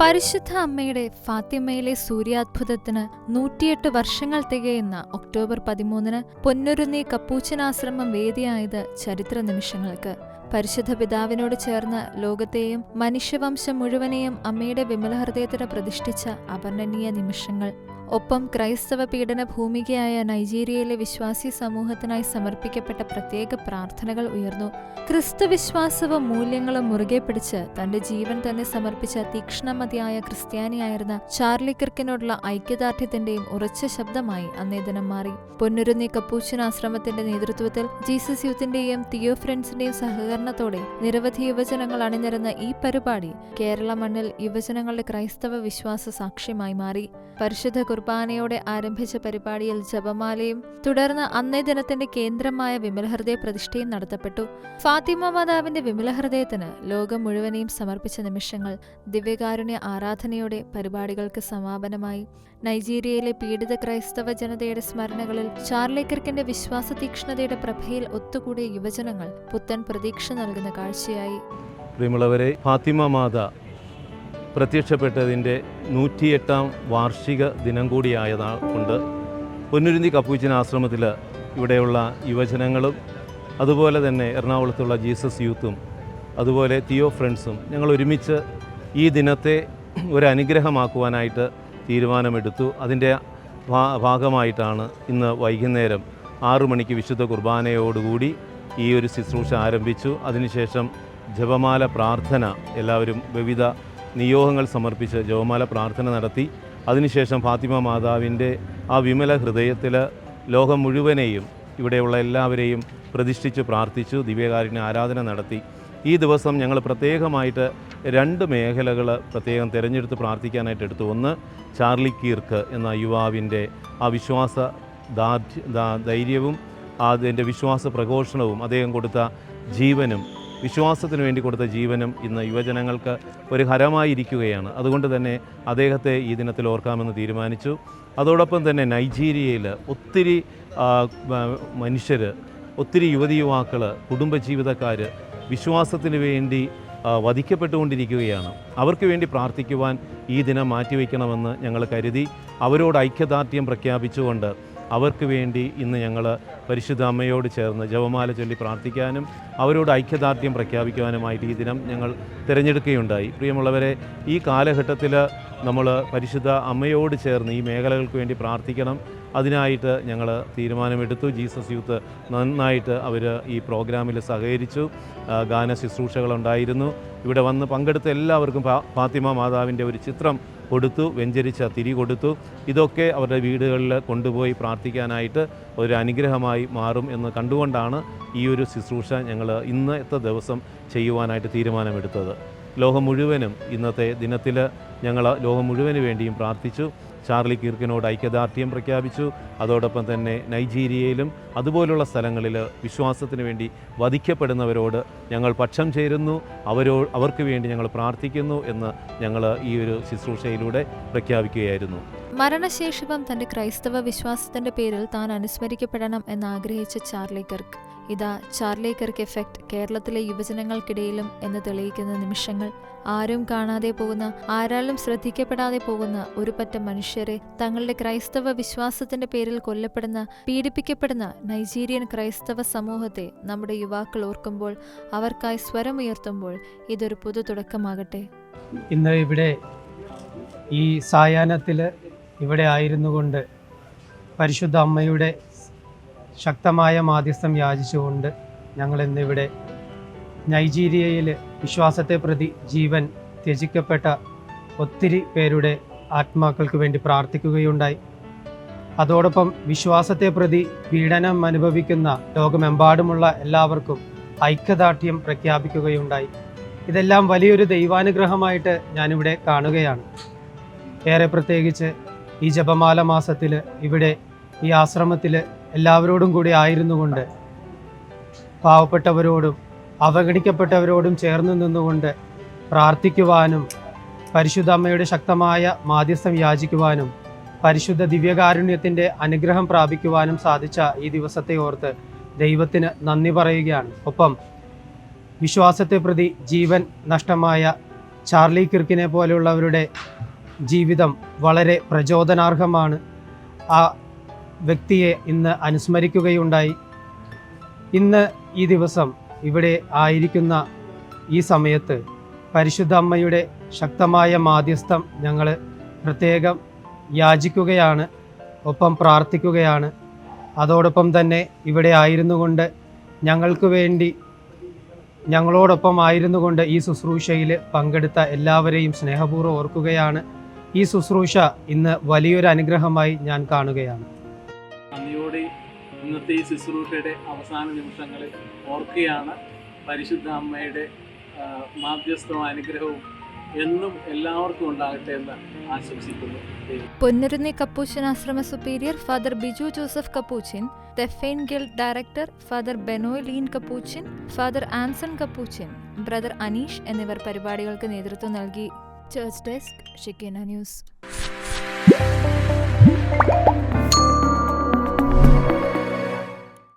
പരിശുദ്ധ അമ്മയുടെ ഫാത്തിമയിലെ സൂര്യാത്ഭുതത്തിന് നൂറ്റിയെട്ട് വർഷങ്ങൾ തികയുന്ന ഒക്ടോബർ പതിമൂന്നിന് പൊന്നുരുന്നി കപ്പൂച്ചനാശ്രമം വേദിയായത് ചരിത്ര നിമിഷങ്ങൾക്ക്. പരിശുദ്ധ പിതാവിനോട് ചേർന്ന് ലോകത്തെയും മനുഷ്യവംശം മുഴുവനെയും അമ്മയുടെ വിമലഹൃദയത്തിന് പ്രതിഷ്ഠിച്ച അപർണനീയ നിമിഷങ്ങൾ. ഒപ്പം ക്രൈസ്തവ പീഡന ഭൂമികയായ നൈജീരിയയിലെ വിശ്വാസി സമൂഹത്തിനായി സമർപ്പിക്കപ്പെട്ട പ്രത്യേക പ്രാർത്ഥനകൾ ഉയർന്നു. ക്രിസ്തുവിശ്വാസവും മൂല്യങ്ങളും മുറുകെ പിടിച്ച് തന്റെ ജീവൻ തന്നെ സമർപ്പിച്ച തീക്ഷ്ണമതിയായ ക്രിസ്ത്യാനിയായിരുന്ന ചാർലി കിർക്കിനോടുള്ള ഐക്യദാർഢ്യത്തിന്റെയും ഉറച്ച ശബ്ദമായി അന്നേ ദിനം മാറി. പൊന്നുരുന്നി കപ്പൂച്ചൻ ആശ്രമത്തിന്റെ നേതൃത്വത്തിൽ ജീസസ് യൂത്തിന്റെയും തിയോ ഫ്രണ്ട്സിന്റെയും സഹകരണത്തോടെ നിരവധി യുവജനങ്ങൾ അണിനിരന്ന ഈ പരിപാടി കേരള മണ്ണിൽ യുവജനങ്ങളുടെ ക്രൈസ്തവ വിശ്വാസ സാക്ഷ്യമായി മാറി. പരിശുദ്ധ കുർബാനയോടെ ആരംഭിച്ച പരിപാടിയിൽ ജപമാലയും തുടർന്ന് അന്നേ ദിനത്തിന്റെ കേന്ദ്രമായ വിമലഹൃദയ പ്രതിഷ്ഠയും നടത്തപ്പെട്ടു. ഫാത്തിമ മാതാവിന്റെ വിമലഹൃദയത്തിന് ലോകം മുഴുവനെയും സമർപ്പിച്ച നിമിഷങ്ങൾ ദിവ്യകാരുണ്യ ആരാധനയോടെ പരിപാടികൾക്ക് സമാപനമായി. നൈജീരിയയിലെ പീഡിത ക്രൈസ്തവ ജനതയുടെ സ്മരണകളിൽ ചാർലി കിർക്കിന്റെ വിശ്വാസ തീക്ഷ്ണതയുടെ പ്രഭയിൽ ഒത്തുകൂടിയ യുവജനങ്ങൾ പുത്തൻ പ്രതീക്ഷ നൽകുന്ന കാഴ്ചയായി. പ്രിയമുള്ളവരെ ഫാത്തിമ മാത പ്രത്യക്ഷപ്പെട്ടതിന്റെ നൂറ്റിയെട്ടാം വാർഷിക ദിനം കൂടിയായതാ കൊണ്ട് പൊന്നുരുന്തി കപ്പൂച്ചിൻ ആശ്രമത്തിൽ ഇവിടെയുള്ള യുവജനങ്ങളും അതുപോലെ തന്നെ എറണാകുളത്തുള്ള ജീസസ് യൂത്തും അതുപോലെ തിയോ ഫ്രണ്ട്സും ഞങ്ങൾ ഒരുമിച്ച് ഈ ദിനത്തെ ഒരു അനുഗ്രഹമാക്കുവാനായിട്ട് തീരുമാനമെടുത്തു. അതിന്റെ ഭാഗമായിട്ടാണ് ഇന്ന് വൈകുന്നേരം ആറു മണിക്ക് വിശുദ്ധ കുർബാനയോടുകൂടി ഈ ഒരു ശുശ്രൂഷ ആരംഭിച്ചു. അതിനുശേഷം ജപമാല പ്രാർത്ഥന എല്ലാവരും വിവിധ നിയോഗങ്ങൾ സമർപ്പിച്ച് ജപമാല പ്രാർത്ഥന നടത്തി. അതിനുശേഷം ഫാത്തിമ മാതാവിന്റെ ആ വിമല ഹൃദയത്തിൽ ലോകം മുഴുവനെയും ഇവിടെയുള്ള എല്ലാവരെയും പ്രതിഷ്ഠിച്ച് പ്രാർത്ഥിച്ചു ദിവ്യകാരുണ്യ ആരാധന നടത്തി. ഈ ദിവസം ഞങ്ങൾ പ്രത്യേകമായിട്ട് രണ്ട് മേഖലകൾ പ്രത്യേകം തിരഞ്ഞെടുത്ത് പ്രാർത്ഥിക്കാനായിട്ട് എടുത്തു. ഒന്ന് ചാർലി കീർക്ക് എന്ന യുവാവിന്റെ ആ വിശ്വാസ ദാർഢ്യ ധൈര്യവും അതിന്റെ വിശ്വാസ പ്രഘോഷണവും അദ്ദേഹം കൊടുത്ത ജീവനും വിശ്വാസത്തിന് വേണ്ടി കൊടുത്ത ജീവനും ഇന്ന് യുവജനങ്ങൾക്ക് ഒരു ഹരമായിരിക്കുകയാണ്. അതുകൊണ്ട് തന്നെ അദ്ദേഹത്തെ ഈ ദിനത്തിൽ ഓർക്കാമെന്ന് തീരുമാനിച്ചു. അതോടൊപ്പം തന്നെ നൈജീരിയയിൽ ഒത്തിരി മനുഷ്യർ ഒത്തിരി യുവതി യുവാക്കൾ കുടുംബജീവിതക്കാർ വിശ്വാസത്തിന് വേണ്ടി വധിക്കപ്പെട്ടുകൊണ്ടിരിക്കുകയാണ്. അവർക്ക് വേണ്ടി പ്രാർത്ഥിക്കുവാൻ ഈ ദിനം മാറ്റിവെക്കണമെന്ന് ഞങ്ങൾ കരുതി. അവരോട് ഐക്യദാർഢ്യം പ്രഖ്യാപിച്ചുകൊണ്ട് അവർക്ക് വേണ്ടി ഇന്ന് ഞങ്ങൾ പരിശുദ്ധ അമ്മയോട് ചേർന്ന് ജപമാല ചൊല്ലി പ്രാർത്ഥിക്കാനും അവരോട് ഐക്യദാർഢ്യം പ്രഖ്യാപിക്കുവാനുമായിട്ട് ഈ ദിനം ഞങ്ങൾ തിരഞ്ഞെടുക്കുകയുണ്ടായി. പ്രിയമുള്ളവരെ ഈ കാലഘട്ടത്തിൽ നമ്മൾ പരിശുദ്ധ അമ്മയോട് ചേർന്ന് ഈ മേഖലകൾക്ക് വേണ്ടി പ്രാർത്ഥിക്കണം. അതിനായിട്ട് ഞങ്ങൾ തീരുമാനമെടുത്തു. ജീസസ് യൂത്ത് നന്നായിട്ട് അവർ ഈ പ്രോഗ്രാമിൽ സഹകരിച്ചു. ഗാന ശുശ്രൂഷകളുണ്ടായിരുന്നു. ഇവിടെ വന്ന് പങ്കെടുത്ത എല്ലാവർക്കും ഫാത്തിമ മാതാവിന്റെ ഒരു ചിത്രം കൊടുത്തു വെഞ്ചരിച്ച തിരി കൊടുത്തു. ഇതൊക്കെ അവരുടെ വീടുകളിൽ കൊണ്ടുപോയി പ്രാർത്ഥിക്കാനായിട്ട് ഒരു അനുഗ്രഹമായി മാറും എന്ന് കണ്ടുകൊണ്ടാണ് ഈ ഒരു ശുശ്രൂഷ ഞങ്ങൾ ഇന്നത്തെ ദിവസം ചെയ്യുവാനായിട്ട് തീരുമാനമെടുത്തത്. ലോകം മുഴുവനും ഇന്നത്തെ ദിനത്തിൽ ഞങ്ങൾ ലോകം മുഴുവൻ വേണ്ടിയും പ്രാർത്ഥിച്ചു. ചാർലി കീർക്കിനോട് ഐക്യദാർഢ്യം പ്രഖ്യാപിച്ചു. അതോടൊപ്പം തന്നെ നൈജീരിയയിലും അതുപോലുള്ള സ്ഥലങ്ങളിൽ വിശ്വാസത്തിന് വേണ്ടി വധിക്കപ്പെടുന്നവരോട് ഞങ്ങൾ പക്ഷം ചേരുന്നു. അവരോ അവർക്ക് വേണ്ടി ഞങ്ങൾ പ്രാർത്ഥിക്കുന്നു എന്ന് ഞങ്ങൾ ഈ ഒരു ശുശ്രൂഷയിലൂടെ പ്രഖ്യാപിക്കുകയായിരുന്നു. മരണശേഷവും തന്റെ ക്രൈസ്തവ വിശ്വാസത്തിന്റെ പേരിൽ താൻ അനുസ്മരിക്കപ്പെടണം എന്നാഗ്രഹിച്ച ചാർലി കർക്ക് ഇതാ ചാർലി കർക്ക് എഫക്റ്റ് കേരളത്തിലെ യുവജനങ്ങൾക്കിടയിലും എന്ന് തെളിയിക്കുന്ന നിമിഷങ്ങൾ. ആരും കാണാതെ പോകുന്ന ആരാലും ശ്രദ്ധിക്കപ്പെടാതെ പോകുന്ന ഒരു പറ്റം മനുഷ്യരെ തങ്ങളുടെ ക്രൈസ്തവ വിശ്വാസത്തിന്റെ പേരിൽ കൊല്ലപ്പെടുന്ന പീഡിപ്പിക്കപ്പെടുന്ന നൈജീരിയൻ ക്രൈസ്തവ സമൂഹത്തെ നമ്മുടെ യുവാക്കൾ ഓർക്കുമ്പോൾ അവർക്കായി സ്വരമുയർത്തുമ്പോൾ ഇതൊരു പുതു തുടക്കമാകട്ടെ ഇന്ന് ഇവിടെ ഈ സായാഹ്നത്തിൽ ഇവിടെ ആയിരുന്നു കൊണ്ട് പരിശുദ്ധ അമ്മയുടെ ശക്തമായ മാധ്യസ്ഥം യാചിച്ചുകൊണ്ട് ഞങ്ങൾ ഇന്നിവിടെ നൈജീരിയയിൽ വിശ്വാസത്തെ പ്രതി ജീവൻ ത്യജിക്കപ്പെട്ട ഒത്തിരി പേരുടെ ആത്മാക്കൾക്ക് വേണ്ടി പ്രാർത്ഥിക്കുകയുണ്ടായി. അതോടൊപ്പം വിശ്വാസത്തെ പ്രതി പീഡനം അനുഭവിക്കുന്ന ലോകമെമ്പാടുമുള്ള എല്ലാവർക്കും ഐക്യദാർഢ്യം പ്രഖ്യാപിക്കുകയുണ്ടായി. ഇതെല്ലാം വലിയൊരു ദൈവാനുഗ്രഹമായിട്ട് ഞാനിവിടെ കാണുകയാണ്. ഏറെ പ്രത്യേകിച്ച് ഈ ജപമാല മാസത്തിൽ ഇവിടെ ഈ ആശ്രമത്തിൽ എല്ലാവരോടും കൂടി ആയിരുന്നു കൊണ്ട് പാവപ്പെട്ടവരോടും അവഗണിക്കപ്പെട്ടവരോടും ചേർന്ന് നിന്നുകൊണ്ട് പ്രാർത്ഥിക്കുവാനും പരിശുദ്ധ അമ്മയുടെ ശക്തമായ മാധ്യസ്ഥം യാചിക്കുവാനും പരിശുദ്ധ ദിവ്യകാരുണ്യത്തിന്റെ അനുഗ്രഹം പ്രാപിക്കുവാനും സാധിച്ച ഈ ദിവസത്തെ ഓർത്ത് ദൈവത്തിന് നന്ദി പറയുകയാണ്. ഒപ്പം വിശ്വാസത്തെ പ്രതി ജീവൻ നഷ്ടമായ ചാർലി കിർക്കിനെ പോലെയുള്ളവരുടെ ജീവിതം വളരെ പ്രചോദനാർഹമാണ്. ആ വ്യക്തിയെ ഇന്ന് അനുസ്മരിക്കുകയുണ്ടായി. ഇന്ന് ഈ ദിവസം ഇവിടെ ആയിരിക്കുന്ന ഈ സമയത്ത് പരിശുദ്ധ അമ്മയുടെ ശക്തമായ മാധ്യസ്ഥം ഞങ്ങൾ പ്രത്യേകം യാചിക്കുകയാണ് ഒപ്പം പ്രാർത്ഥിക്കുകയാണ്. അതോടൊപ്പം തന്നെ ഇവിടെ ആയിരുന്നു കൊണ്ട് ഞങ്ങൾക്ക് വേണ്ടി ഞങ്ങളോടൊപ്പം ആയിരുന്നു കൊണ്ട് ഈ ശുശ്രൂഷയിൽ പങ്കെടുത്ത എല്ലാവരെയും സ്നേഹപൂർവം ഓർക്കുകയാണ്. ഈ ശുശ്രൂഷ ഇന്ന് വലിയൊരു അനുഗ്രഹമായി ഞാൻ കാണുകയാണ്. നന്ദിയോടെ ഇന്നത്തെ ഈ ശുശ്രൂഷയുടെ അവസാന നിമിഷങ്ങളിൽ ഓർക്കുകയാണ്. പരിശുദ്ധ അമ്മയുടെ മാധ്യസ്ഥവും അനുഗ്രഹവും എന്നും എല്ലാവർക്കും ഉണ്ടാകട്ടെ എന്ന് ആശംസിക്കുന്നു. പൊന്നുരുന്നി കപ്പൂച്ചൻ ആശ്രമ superior father Biju Joseph capuchin തെഫൈൻ guild director father Benoy lean capuchin father Anson capuchin brother Aneesh എന്നിവർ പരിപാടികൾക്ക് നേതൃത്വം നൽകി ಚರ್ಚ್ ಡೆಸ್ಕ್ ಶಿಕೇನಾ ನ್ಯೂಸ್